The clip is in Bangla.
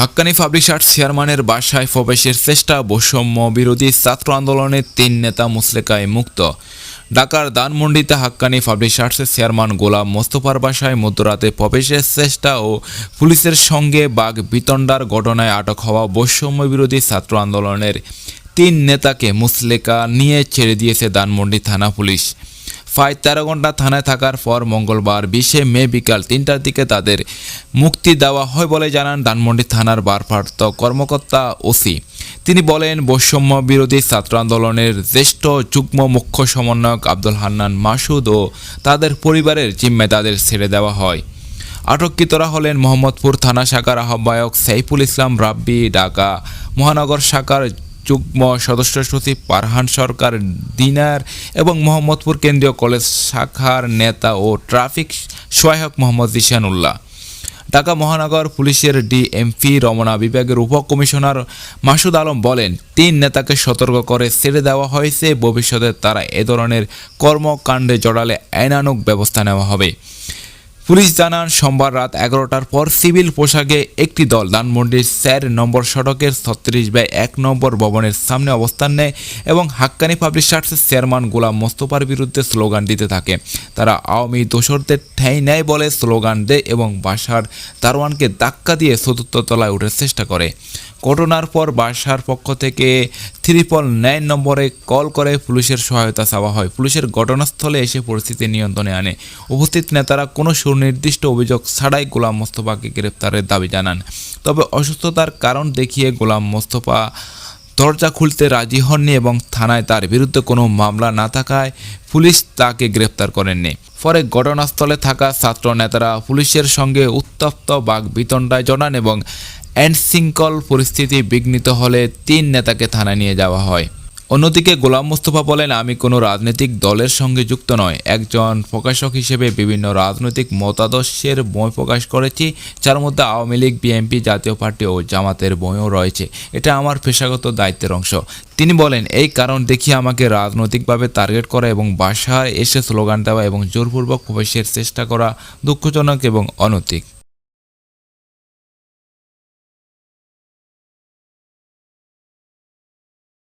হাক্কানি পাবলিশার্স চেয়ারম্যানের বাসায় প্রবেশের চেষ্টা, বৈষম্য বিরোধী ছাত্র আন্দোলনের তিন নেতা মুসলেকায় মুক্ত। ঢাকার দানমন্ডিতে হাক্কানি পাবলিশার্সের চেয়ারম্যান গোলাম মোস্তফার বাসায় মধ্যরাতে প্রবেশের চেষ্টা ও পুলিশের সঙ্গে বাঘ বিতণ্ডার ঘটনায় আটক হওয়া বৈষম্য বিরোধী ছাত্র আন্দোলনের তিন নেতাকে মুসলেকা নিয়ে ছেড়ে দিয়েছে দানমন্ডি থানা পুলিশ। প্রায় তেরো ঘণ্টা থানায় থাকার পর মঙ্গলবার বিশে মে বিকাল তিনটার দিকে তাদের মুক্তি দেওয়া হয় বলে জানান ধানমন্ডি থানার ভারপ্রাপ্ত কর্মকর্তা ওসি। তিনি বলেন, বৈষম্য বিরোধী ছাত্র আন্দোলনের জ্যেষ্ঠ, যুগ্ম মুখ্য সমন্বয়ক আব্দুল হান্নান মাসুদ ও তাদের পরিবারের জিম্মে তাদের ছেড়ে দেওয়া হয়। আটককৃতরা হলেন মোহাম্মদপুর থানা শাখার আহ্বায়ক সাইফুল ইসলাম রাব্বি, ঢাকা মহানগর শাখার যুগ্ম সদস্য সচিব পারহান সরকার, দিনার এবং মোহাম্মদপুর কেন্দ্রীয় কলেজ শাখার নেতা ও ট্রাফিক সহায়ক মোহাম্মদ জিশান উল্লাহ ঢাকা মহানগর পুলিশের ডিএমপি রমনা বিভাগের উপকমিশনার মাসুদ আলম বলেন, তিন নেতাকে সতর্ক করে ছেড়ে দেওয়া হয়েছে, ভবিষ্যতে তারা এ ধরনের কর্মকাণ্ডে জড়ালে আইনানুগ ব্যবস্থা নেওয়া হবে। পুলিশ জানান, সোমবার রাত এগারোটার পর সিভিল পোশাকে একটি দল ধানমন্ডির স্যার নম্বর সড়কের ছত্রিশ বাই এক নম্বর ভবনের সামনে অবস্থান নেয় এবং হাক্কানি পাবলিশার্সের চেয়ারম্যান গোলাম মোস্তফার বিরুদ্ধে স্লোগান দিতে থাকে। তারা আওয়ামী দোসরদের ঠাঁই নেয় বলে স্লোগান দেয় এবং বাসার দারোয়ানকে ধাক্কা দিয়ে চতুর্থ তলায় ওঠার চেষ্টা করে। ঘটনার পর বাসার পক্ষ থেকে থ্রিপল নাইন নম্বরে কল করে পুলিশের সহায়তা চাওয়া হয়। পুলিশের ঘটনাস্থলে এসে পরিস্থিতি নিয়ন্ত্রণে আনে। উপস্থিত নেতারা কোনো সুনির্দিষ্ট অভিযোগ ছাড়াই গোলাম মোস্তফাকে গ্রেপ্তারের দাবি জানান। তবে অসুস্থতার কারণ দেখিয়ে গোলাম মোস্তফা দরজা খুলতে রাজি হননি এবং থানায় তার বিরুদ্ধে কোনো মামলা না থাকায় পুলিশ তাকে গ্রেপ্তার করেননি। পরে ঘটনাস্থলে থাকা ছাত্র নেতারা পুলিশের সঙ্গে উত্তপ্ত বাঘ বিতণ্ডায় জড়ান এবং আইনশৃঙ্খল পরিস্থিতি বিঘ্নিত হলে তিন নেতাকে থানায় নিয়ে যাওয়া হয়। অন্যদিকে গোলাম মোস্তফা বলেন, আমি কোনো রাজনৈতিক দলের সঙ্গে যুক্ত নয়। একজন প্রকাশক হিসেবে বিভিন্ন রাজনৈতিক মতাদর্শের বই প্রকাশ করেছি, যার মধ্যে আওয়ামী লীগ, বিএনপি জাতীয় পার্টি ও জামাতের বইও রয়েছে। এটা আমার পেশাগত দায়িত্বের অংশ। তিনি বলেন, এই কারণ দেখিয়ে আমাকে রাজনৈতিকভাবে টার্গেট করা এবং বাসায় এসে স্লোগান দেওয়া এবং জোরপূর্বক প্রবেশের চেষ্টা করা দুঃখজনক এবং অনৈতিক।